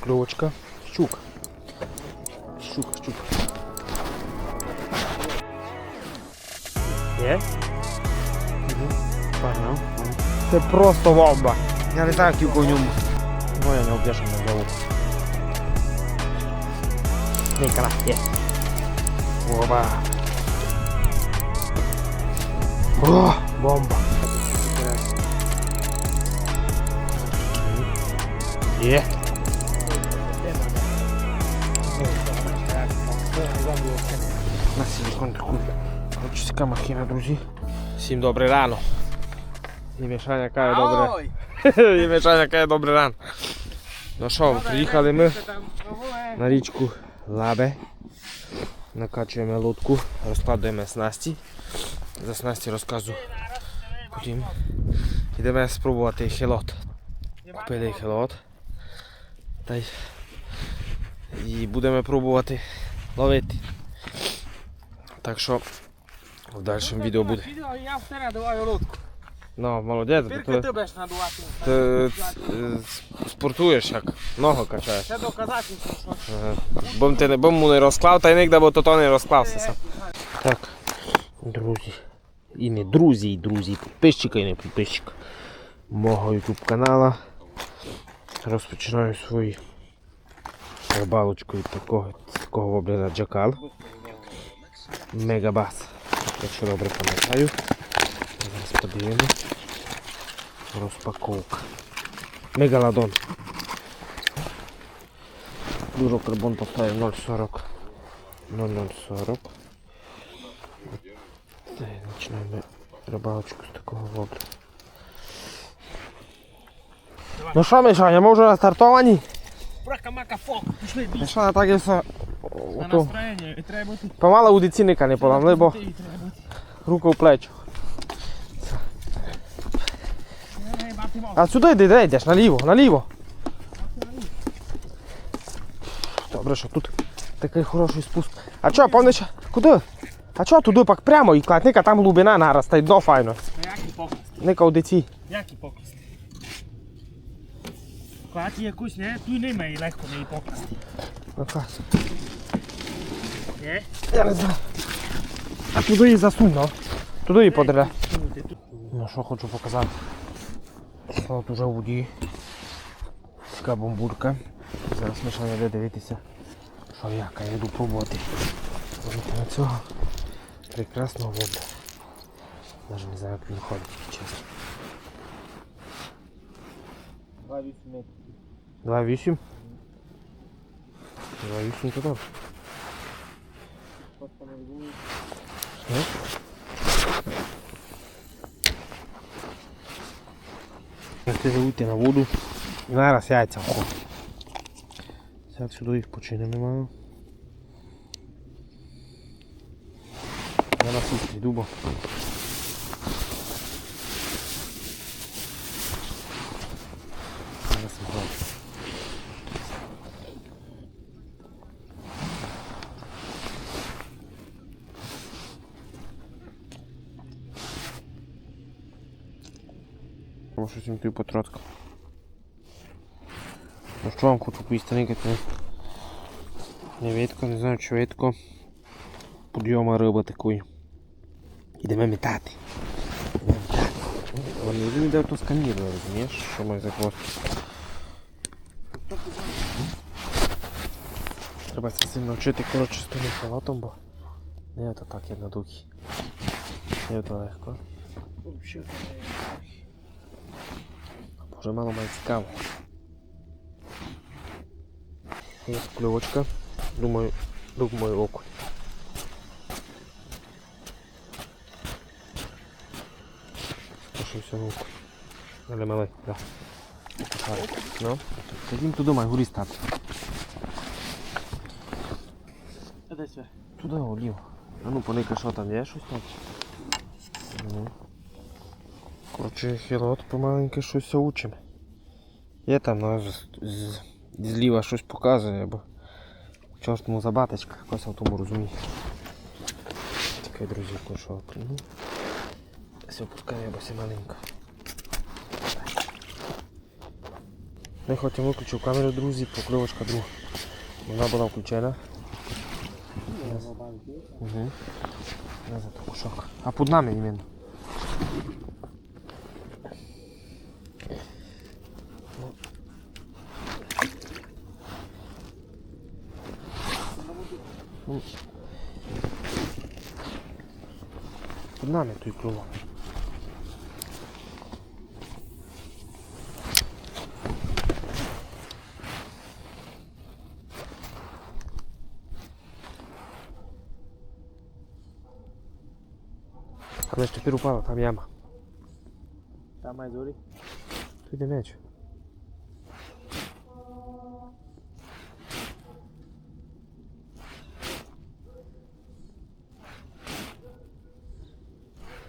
покльовочка. Щука. Щука, щука. Є? Понял. Це просто вовба. Я не знаю, скільки в ньому. Ну, я не обдяжу на голову. Нікола, є. Оба. О, бомба. Є. На силикон таку. Коротше, махіна, друзі. Всім добре рано. І Мішаня каже добре. І Мішаня каже добре рано. Ну що, приїхали ми на річку Лабе. Накачуємо лодку, розкладуємо снасті. За снасті розказу. Потім йдемо спробувати хелот. Купили хелот. Та й і будемо пробувати ловити. Так що в дальшому відео буде. Я вчора даваю лодку. Ну, молодець, бо Тільки ти, ти будеш надувати. ти е, спортуєш як, ногу качаєш. Це доказати, що Ага. Бом ти не бом не розклав, та й нігде, бо то то не розклався сам. Так, друзі. І не друзі, і друзі, підписчика і не підписчика мого YouTube канала. Розпочинаю свою рибалочку від такого, такого воблера джакал. Мегабас. Якщо добре пам'ятаю. Зараз подивимось. Розпаковка. Мегаладон. Дуже карбон поставив 0,40. 0,040. Починаємо рибалочку з такого воблера. Ну що, Мишаня, ми вже стартовані? Брака-мака фок, пішли бій. Мишаня так і все. На Ото, настроєння і треба бути. помало у дицінника не поламли, бо І треба бути. руку в плечу. Бати. А сюди йди, де йдеш? Наліво, наліво. Добре, що тут такий хороший спуск. А чо, помниш, куди? А чо туди пак прямо і клад, ника там глибина нараз, та й дно файно. Показ? Ника у диці. Які показ? Клаті якусь, не? Тут немає легко не покласти. Ока. Не? Я не знаю. А туди її засунь, ну. Туди її подре. Ну що хочу показати. От уже у воді. Така бомбурка. Зараз ми ще не йде дивитися. Що як, я йду пробувати. Ловити на цього прекрасного воду. Навіть не знаю, як він ходить, чесно. 2,8? 2,8 то добре. Ну. Chcete vojти на воду. Зараз яйця вход. Зараз сюди їх. Я на сістрі дуба. Зараз вграв. Тому що цим ти потроткав. Ну що вам хочу поїстенькати? Не видко, не знаю, чи видко. Подйома риби такої. Ідемо метати. Вони не де то сканірує, розумієш, що ми за хвост. Треба це сильно вчити, коротше, з тим халатом, бо не то так, як на духі. Не то легко. Вже мало має цікаво. Є кльовочка. Думаю, думаю окунь. Спошився окунь. Але малий, так. Да. Ну, тоді туди має горі стати. Туди олів. А ну поника, що там є щось там? Ну. Коротше, хілот помаленьки щось учимо. Є там ну, з, зліва щось показує, бо чорт му за якось в тому розуміє. Таке, друзі, кошок. Ну. Все пускає, бо все маленько. Не хотім виключив камеру, друзі, покльовочка друга. Вона була включена. Угу. Не за. А під нами іменно. Нами той клював. Але ж тепер упала, там яма. Там має зорі. Тут йде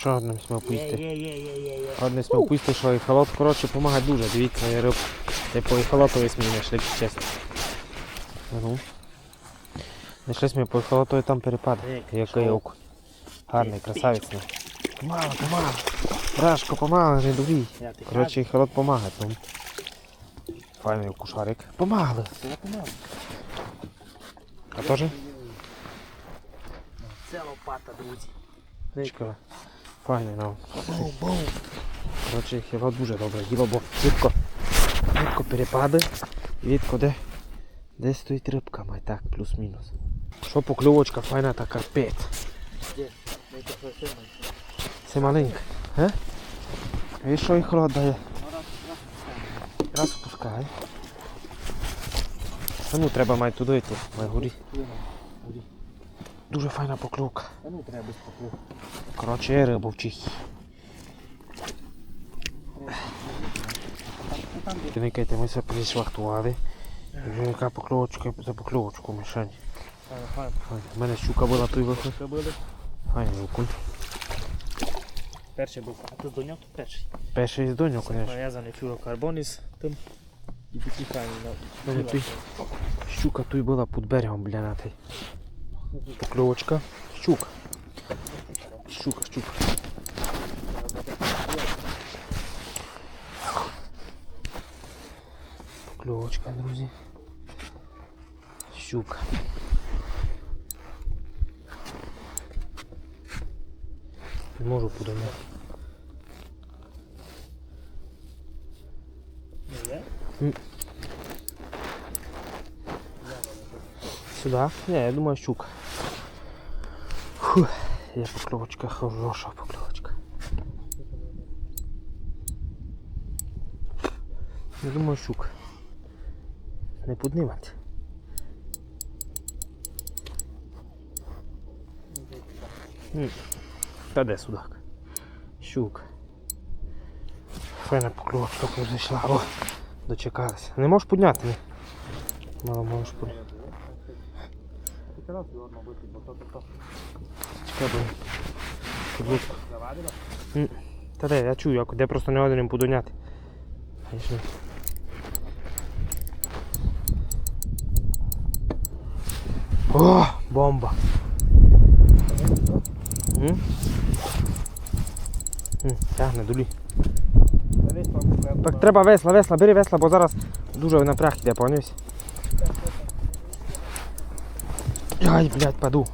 Що одним смів є. Одним смів поїсти, що і халот, коротше, допомагає дуже. Дивіться, я риб. Я по халотові смій знайшли, чесно. Ну. Знайшли смій по халотові там перепад. Як Який окунь. Гарний, красавець. ну. Помало, помало. Брашко, помало, не дурій. Коротше, халот помагає. Ну. Файний окушарик. Помагали. А теж? Це лопата, друзі. Чекай. Файний, ну. Коротше, хіба дуже добре діло, бо швидко, швидко перепади. І відко де, де стоїть рибка, май так, плюс-мінус. Що покльовочка файна та сильно. Це маленька. Е? І що і холод дає? Раз опускай. А ну треба май туди йти, май горі. Дуже файна покльовка. А ну треба без поплив. Коротше, є риба в Чехії. Киникайте, ми все пришвартували. І вже яка покльовочка за покльовочку мішань. У мене щука була той виход. Файний окунь. Перший був. А тут доняв, то перший. Перший із доню, звісно. Нав'язаний флюрокарбон із тим. І такі файні. щука той була під берегом бля на той. Покльовочка. Щука. Щука, щука. Покльовочка, друзі. Щука. Не можу подумати. Не є? Сюда? Не, я думаю щука. Фух, є покльовочка, хороша покльовочка. Я думаю щука. Не піднімати. М, Та де судак? Щука. Файна покльовочка коли зайшла. О, дочекалася. Не можеш підняти? Мало можеш підняти. Казав, що одно бо то то. Та де, я чую, як де просто не один подоняти. Пішли. О, бомба. Тягне дулі. Так треба весла, весла, бери весла, бо зараз дуже напряг іде, поняв? Ай, блядь, паду.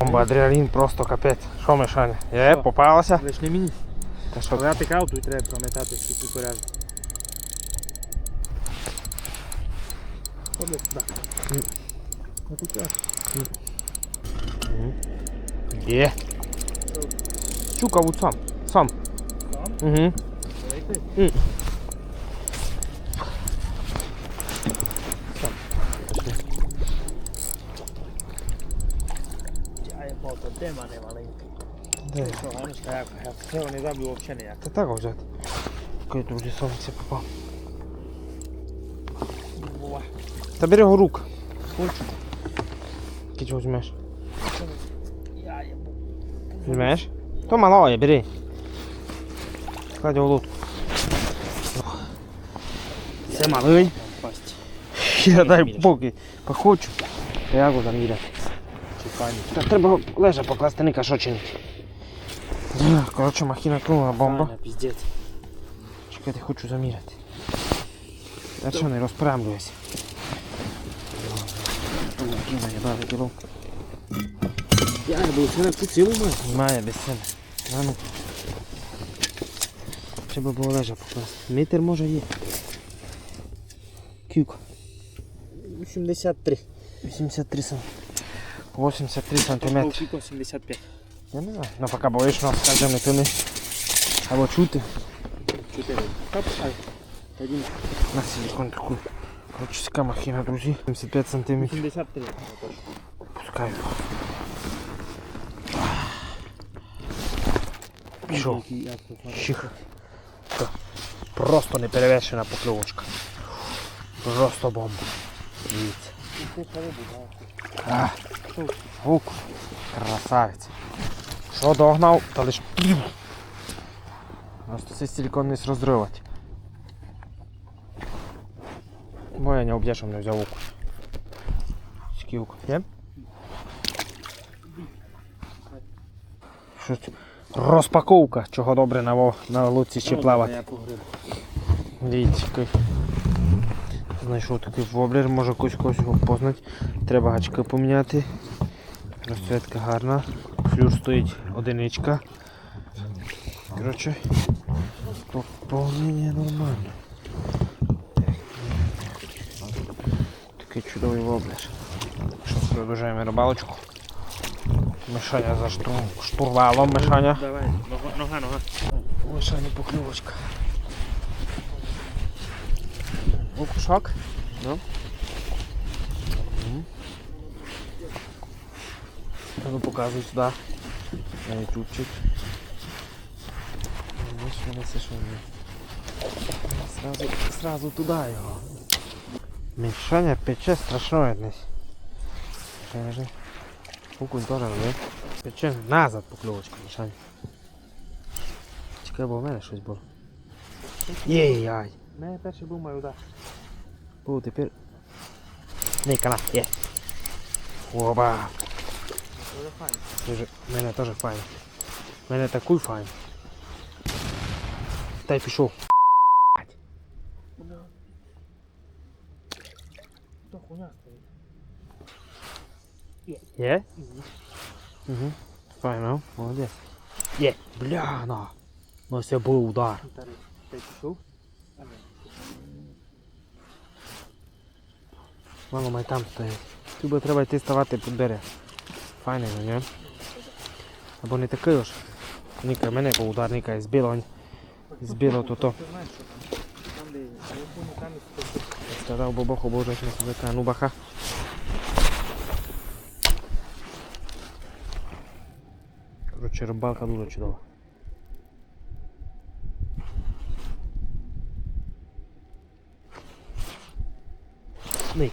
Бомба, адреналін просто капець. Що Мишаня? Є, Що? попалася? Лиш не мені. Та що Але я тикав, тут треба пам'ятати ці порядки. Ходи сюди. М. Ну тут я. Є. Щука вот сам. Сам. Сам? Угу. Великий? Я Як цього не забив взагалі ніяк. Та так взяти. Такий друзі сонце попав. Бува. Та бери його рук. Хочу. Який чого візьмеш? Я є Візьмеш? То малое, бери. Кладь його в лодку. Це малий. Я дай поки похочу. Я його заміряти. Та треба лежа покласти, не кашочини. Коротше, махіна клюнула бомба. Піздець. Чекайте, хочу заміряти. Я що не розпрямлююсь. Кіна, я дав кіло. Я був це на цілу мать. Має без себе. А ну. Треба було лежа покласти. Метр може є. Кюк. 83. 83 см. 83 сантиметри. Кіко 75. Я не знаю. Ну поки боїш нас, скажемо, не пини. Або чути. 4. Та пускай. Один. На силикон таку. Короче, така махина, друзі. 75 сантиметрів. 83. Пускаю. Пішов. Чих. Просто неперевершена покльовочка. Просто бомба. Дивіться. Гук. Красавець. Що догнав, то лиш. Просто цей силикон не розривати. Бо я не обдяшом не взяв луку. Скілку. Є? Щось. Розпаковка, чого добре на, во- на луці ще плавати. Дивіться, який. Знайшов такий воблер, може когось когось його познати. Треба гачки поміняти. Розцветка гарна. Флюр стоїть одиничка. Коротше, поповнення нормально. Такий чудовий воблер. Що, продовжуємо рибалочку. Мишаня за штурм, штурвалом, Мишаня. Давай. Нога, нога, нога. Мишаня покльовочка. Окушак? Да? Ну показуй сюди. На ютубчик. Що не що. Сразу, сразу туди його. Мішаня пече страшно. Скажи. Окунь теж робив. Пече назад покльовочка, Мішаня. Чекай, бо в мене щось було. Єй-яй. Не, перший був маю удар. О, тепер. Не, канат, є. Оба. Дуже файно. Дуже, мене теж файно. В мене такий файн. Та пішов. Є? Угу. Файно, молодець. Є. Бля, на. Ну це був удар. Ти пішов? А не. Мало май там стоїть. Тобі треба йти ставати під берег. Ніка, збило. Збило то то. Ти знаєш, що там? Там, де я помню, там і стоїть. Сказав бабаху боже на себе ну баха. Коротше, рибалка дуже чудова. Ник.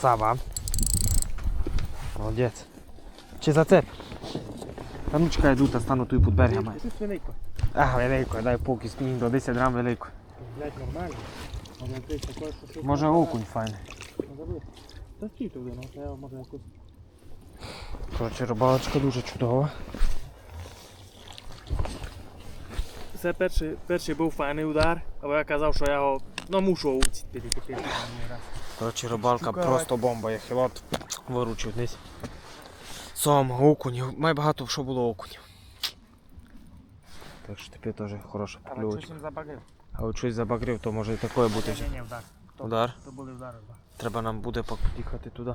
Красава. Молодець. Чи за це? Та ну чекай, йду та стану тут під берегами. Тут свинейко. А, велико, дай поки спінг до 10 грам велико. Блять, нормально. Щось Може окунь файний. Забив. Та стій туди, ну, я може якусь. Коротше, рибалочка дуже чудова. Це перший, перший був файний удар, але я казав, що я його ну, мушу уціпити тепер. Коротше, рибалка Шукай. просто бомба, я хілот виручив десь. Сом, окунів, май багато що було окунів. Так що тепер теж хороша їм. А от щось забагрив, то може і такое бути. Ні, ні, удар. То- Удар. То були удари, так. Треба нам буде поїхати туди.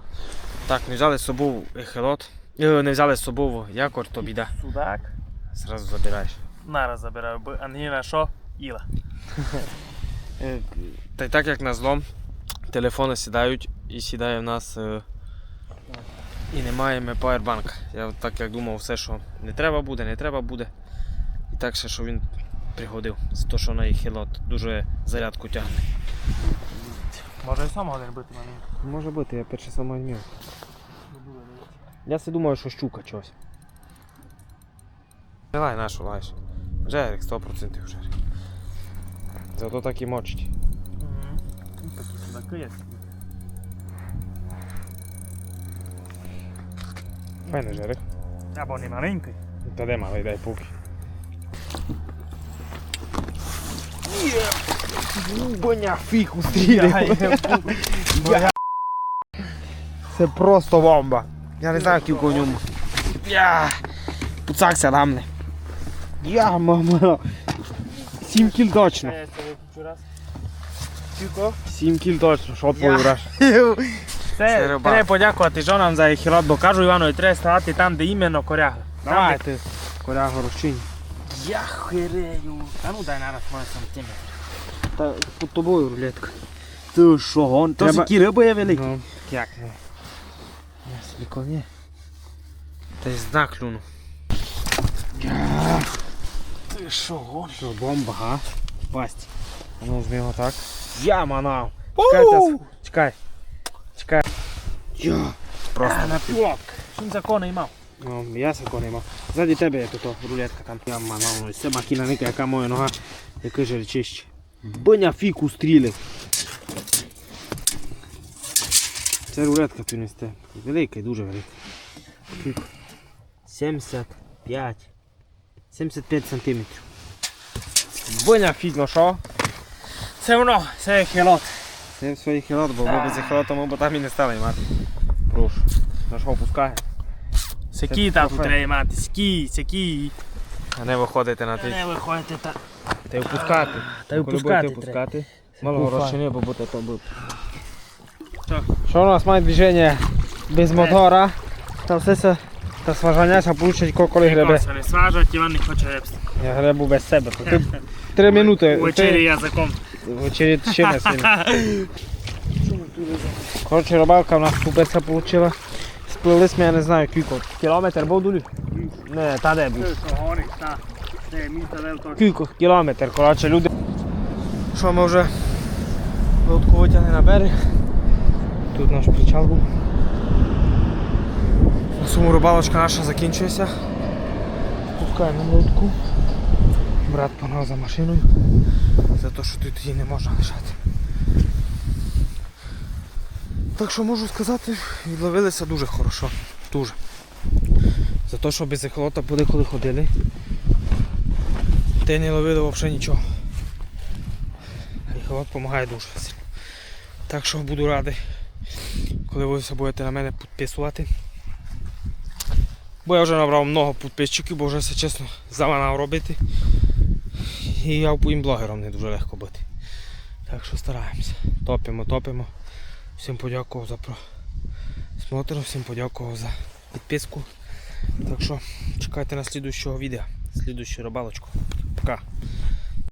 Так, не взяли з собою ехелот. Е, Не взяли з собою якор, то біда. Судак. Зразу забираєш. Нараз забираю, бо Ангеліна що? Іла. Е, Та й так як на злом, телефони сідають і сідає в нас. е, І немає ми пауербанка. Я так як думав, все, що не треба буде, не треба буде. І так ще, що він пригодив. За те, що на хілот дуже зарядку тягне. Може і сам один бити на ній. Може бути, я перше саме вмів. Я си думаю, що щука чогось. Давай нашу лаєш. Жерик, 100% жерик. Зато так і мочить. Судаки є. Файний жерех. Або не маленький. Та де малий, дай поки. Боня фіг устріляє. Це просто бомба. Я не знаю, кілько в ньому. Я пуцакся на мене. Я мама. 7 кіл точно. Раз. 7 кіл точно, що враж. Це, рибак. треба подякувати жонам за ехілот, бо кажу Іванові, треба ставати там, де іменно коряга. Давайте. Коряго розчинь. Я херею. Та ну дай нараз моє сантиметр. Та під тобою рулетка. Ти що, гон? То Треба- які риби є великі? Ну, як не? Я собі коні. Та й знак клюну. Ти що, гон? Що, бомба, га? Пасть. А ну візьми його так. Я манав. Чекай, чекай. Чекай. Я. Просто. на пілок. Чим закони мав? Ну, я сако не мав. Ззаді тебе є тут рулетка там. Я манав, ну, це макіна ника, яка моя нога, який жеречище. Биня фіку стріли. Це рулетка принесте. Велика, дуже велика. Фіку. 75. 75 сантиметрів. Биня фіг, ну що? Це воно, це ехілот. Це в своїх хілот, бо ми без хілоту, бо там і не стали мати. Прошу. На що опускає? Сякі тату треба мати, сякі, сякі. А не виходити на Не виходите та... Та й опускати. Та й Коли опускати будете. Мало Куфа. бо буде то буде. Так. Що у нас має движення без мотора? Та все це та сважаняся получить коли гребе. Ніколи не сважать, Іван не хоче репсти. Я гребу без себе. Ти три минути. Вечері язиком. Ще не сильно. Коротше, рибалка у нас купецька вийшла. Сплили ми, я не знаю, кілько. Кілометр був дулі? Не, та де був. Кілько кілометр, коротше, люди. Що ми вже лодку витягли на берег. Тут наш причал був. На суму рибалочка наша закінчується. Пускаємо лодку. Брат погнав за машиною. За те, що тут її не можна лишати. Так що можу сказати, відловилися дуже хорошо. Дуже. За те, що без ехолота буде коли ходили. Ти не ловили взагалі нічого. Ехолот допомагає дуже. Так що буду радий, коли ви все будете на мене підписувати. Бо я вже набрав много підписчиків, бо вже все чесно заманав робити. І я по блогером не дуже легко бити. Так що стараємося. Топимо, топимо. Всім подякував за просмотр, всім подякував за підписку. Так що чекайте на слідущого відео, слідущу рибалочку. Пока.